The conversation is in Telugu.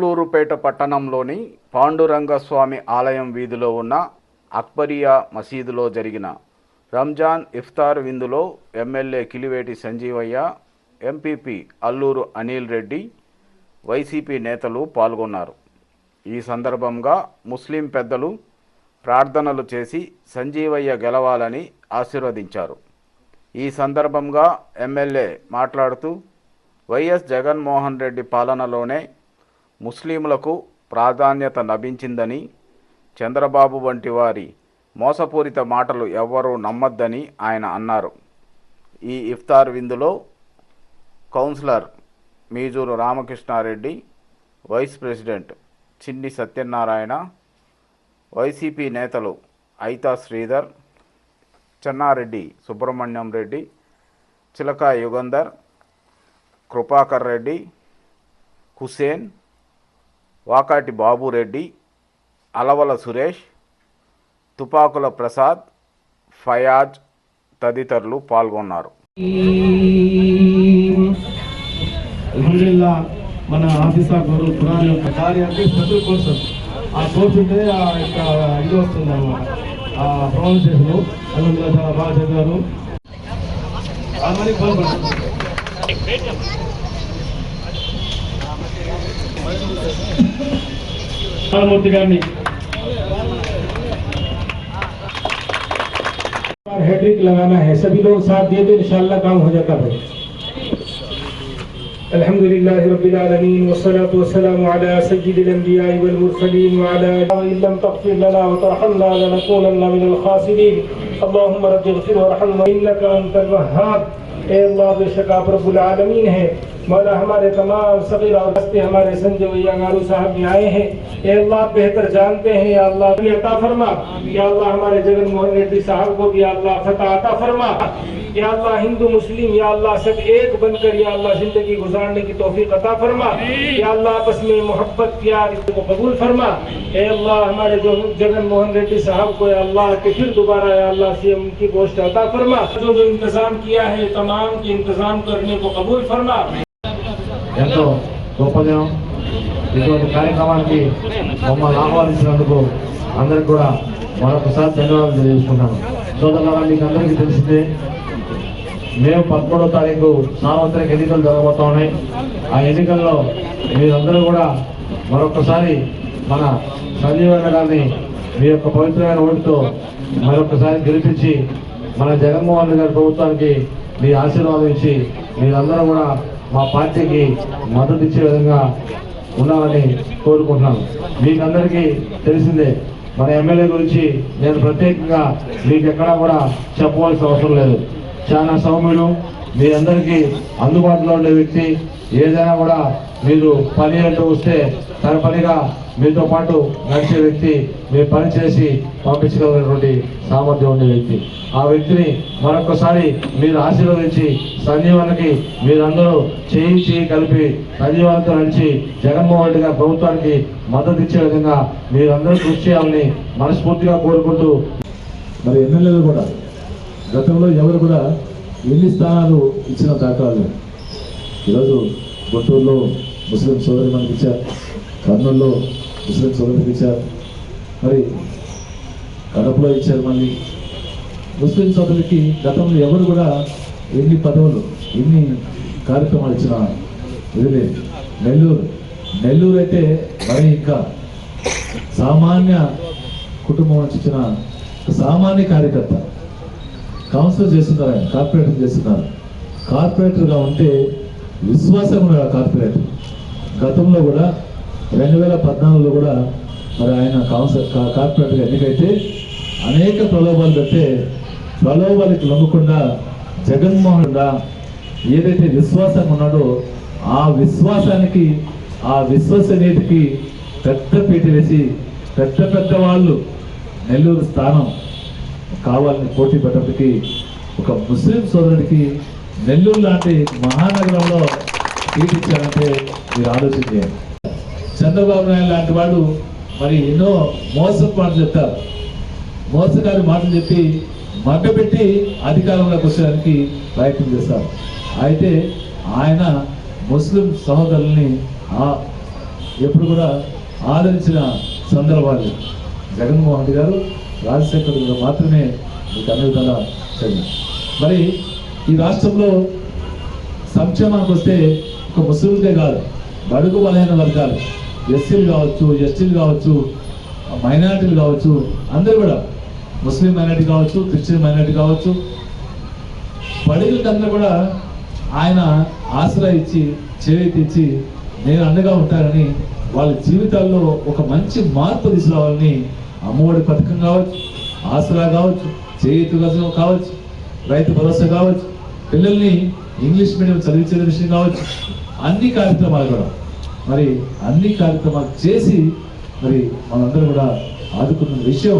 సూలూరుపేట పట్టణంలోని పాండురంగస్వామి ఆలయం వీధిలో ఉన్న అక్బరియా మసీదులో జరిగిన రంజాన్ ఇఫ్తార్ విందులో MLA Kiliveti Sanjeevaiah MPP Alluru Anil Reddy YCP నేతలు పాల్గొన్నారు. ఈ సందర్భంగా ముస్లిం పెద్దలు ప్రార్థనలు చేసి సంజీవయ్య గెలవాలని ఆశీర్వదించారు. ఈ సందర్భంగా ఎమ్మెల్యే మాట్లాడుతూ వైఎస్ జగన్మోహన్ రెడ్డి పాలనలోనే ముస్లింలకు ప్రాధాన్యత లభించిందని చంద్రబాబు వంటి వారి మోసపూరిత మాటలు ఎవ్వరూ నమ్మొద్దని ఆయన అన్నారు. ఈ ఇఫ్తార్ విందులో councillor Meejuru Ramakrishnareddy vice president Chinni Satyanarayana YCP నేతలు ఐతా శ్రీధర్ చెన్నారెడ్డి సుబ్రహ్మణ్యం రెడ్డి చిలక యుగంధర్ కృపాకర్ రెడ్డి హుసేన్ వాకాటి బాబురెడ్డి అలవల సురేష్ తుపాకుల ప్రసాద్ ఫయాజ్ తదితరులు పాల్గొన్నారు. మన ఆఫీసర్ గారు ఖురాన్ యొక్క అంటే స్పెషల్ కోర్స్ ఆ కోర్స్ ఉంటే ఆ యొక్క ఇది వస్తుంది అనమాట ఆ ప్రొనౌన్సియేషన్ అందులో చాలా బాగా చదివారు. ఆ మరి ہیڈرک لگانا ہے سبھی لوگ ساتھ دیے تو انشاءاللہ کام ہو جاتا ہے الحمد لله رب العالمين والصلاة والسلام على سيد الأنبياء والمرسلين وعلى لم تغفر لنا وترحمنا لنكونن من الخاسرين اللهم رب اغفر وارحمنا إنك أنت الوهاب اے اللہ، بے شک آپ رب العالمین ہے مولا ہمارے تمام صغیر اور ہستے ہمارے سنجے ویا صاحب میں آئے ہیں۔ اے اللہ بہتر جانتے ہیں۔ یا اللہ بھی عطا فرما۔ یا اللہ، ہمارے جگن موہن ریڈی صاحب کو بھی اللہ، فتح عطا فرما۔ یا اللہ ہندو مسلم، یا اللہ سب ایک بن کر یا اللہ زندگی گزارنے کی توفیق عطا فرما۔ یا اللہ آپس میں محبت، پیار کو قبول فرما۔ اے اللہ، ہمارے جو جگن موہن ریڈی صاحب کو یا اللہ کے پھر دوبارہ یا اللہ سے ان کی گوشت عطا فرما۔ جو جو انتظام کیا ہے، تمام کی انتظام کرنے کو قبول فرما۔ یا تو ఎంతో గొప్పగా ఇటువంటి కార్యక్రమానికి మమ్మల్ని ఆహ్వానించినందుకు అందరికి కూడా మరొకసారి ధన్యవాదాలు తెలియజేసుకుంటాను సోదరులారా మీకు అందరికీ తెలిసిందే మేము పదమూడో తారీఖు సార్వత్రిక ఎన్నికలు జరగబోతా ఉన్నాయి ఆ ఎన్నికల్లో మీరందరూ కూడా మరొకసారి మన సంజీవన్న గారిని మీ యొక్క పవిత్రమైన ఓటుతో మరొకసారి గెలిపించి మన జగన్మోహన్ రెడ్డి గారి ప్రభుత్వానికి మీ ఆశీర్వాదం ఇచ్చి మీరందరూ కూడా మా పార్టీకి మద్దతు ఇచ్చే విధంగా ఉండాలని కోరుకుంటున్నాను. మీకు అందరికీ తెలిసిందే మన ఎమ్మెల్యే గురించి నేను ప్రత్యేకంగా మీకు ఎక్కడా కూడా చెప్పవలసిన అవసరం లేదు. చాలా సౌమ్యుడు మీ అందరికీ అందుబాటులో ఉండే వ్యక్తి. ఏదైనా కూడా మీరు పని అంటూ వస్తే తన పనిగా మీతో పాటు నడిచే వ్యక్తి మీ పని చేసి పంపించగలిగినటువంటి సామర్థ్యం ఉండే వ్యక్తి. ఆ వ్యక్తిని మరొకసారి మీరు ఆశీర్వదించి సంజీవనకి మీరందరూ చేయి చేయి కలిపి సంజీవనతో నడిచి జగన్మోహన్ రెడ్డి గారి ప్రభుత్వానికి మద్దతు ఇచ్చే విధంగా మీరందరూ కృషి చేయాలని మనస్ఫూర్తిగా కోరుకుంటూ మరి ఎమ్మెల్యేలు కూడా గతంలో ఎవరు కూడా ఎన్ని స్థానాలు ఇచ్చిన దాఖలాలు ఈరోజు గుంటూరులో ముస్లిం సోదరి మనకి ఇచ్చారు. కర్నూలులో ముస్లిం సోదరికి ఇచ్చారు. మరి కడపలో ఇచ్చారు మళ్ళీ. ముస్లిం సోదరులకి గతంలో ఎవరు కూడా ఎన్ని పదవులు ఎన్ని కార్యక్రమాలు ఇచ్చిన ఇది లేదు నెల్లూరు నెల్లూరు అయితే మరి ఇంకా సామాన్య కుటుంబం నుంచి ఇచ్చిన సామాన్య కార్యకర్త. కౌన్సిల్ చేస్తున్నారు ఆయన కార్పొరేటర్ చేస్తున్నారు. కార్పొరేటర్గా ఉంటే విశ్వాసం ఉన్నాడు ఆ కార్పొరేటర్. గతంలో కూడా రెండు వేల పద్నాలుగులో కూడా మరి ఆయన కౌన్సిల్ కా- కార్పొరేటర్గా ఎన్నికైతే అనేక ప్రలోభాలు పెడితే ప్రలోభాలకి లొంగకుండా జగన్మోహన్ ఏదైతే విశ్వాసం ఉన్నాడో ఆ విశ్వాసానికి ఆ విశ్వసనీయతకి పెద్ద పీట వేసి పెద్ద పెద్ద వాళ్ళు నెల్లూరు స్థానం కావాలని పోటీ పెట్టడానికి ఒక ముస్లిం సోదరుడికి నెల్లూరు లాంటి మహానగరంలో సీట్ ఇచ్చారంటే మీరు ఆలోచన చేయండి. చంద్రబాబు నాయుడు లాంటి వాడు మరి ఎన్నో మోసం మాటలు చెప్తారు. మోసగారి మాటలు చెప్పి మగ్గబెట్టి అధికారంలోకి వచ్చేదానికి ప్రయత్నం చేస్తారు. అయితే ఆయన ముస్లిం సహోదరుల్ని ఆ ఎప్పుడు కూడా ఆదరించిన సందర్భాలు. జగన్మోహన్ రెడ్డి గారు రాజశేఖర్ గారు మాత్రమే మీకు అన్ని విధాలా చదివి మరి ఈ రాష్ట్రంలో సంక్షేమానికి వస్తే ఒక ముస్లింలకే కాదు బడుగు బలహీన వర్గాలు ఎస్సీలు కావచ్చు ఎస్టీలు కావచ్చు మైనారిటీలు కావచ్చు అందరూ కూడా ముస్లిం మైనారిటీ కావచ్చు క్రిస్టియన్ మైనారిటీ కావచ్చు బడుగులందరూ కూడా ఆయన ఆసరా ఇచ్చి చేతి నేను అండగా ఉంటానని వాళ్ళ జీవితాల్లో ఒక మంచి మార్పు తీసుకురావాలని అమ్మఒడి పథకం కావచ్చు ఆసరా కావచ్చు చేతి కావచ్చు రైతు భరోసా కావచ్చు పిల్లల్ని ఇంగ్లీష్ మీడియం చదివించే విషయం కావచ్చు అన్ని కార్యక్రమాలు కూడా. మరి అన్ని కార్యక్రమాలు చేసి మరి మనందరూ కూడా ఆదుకున్న విషయం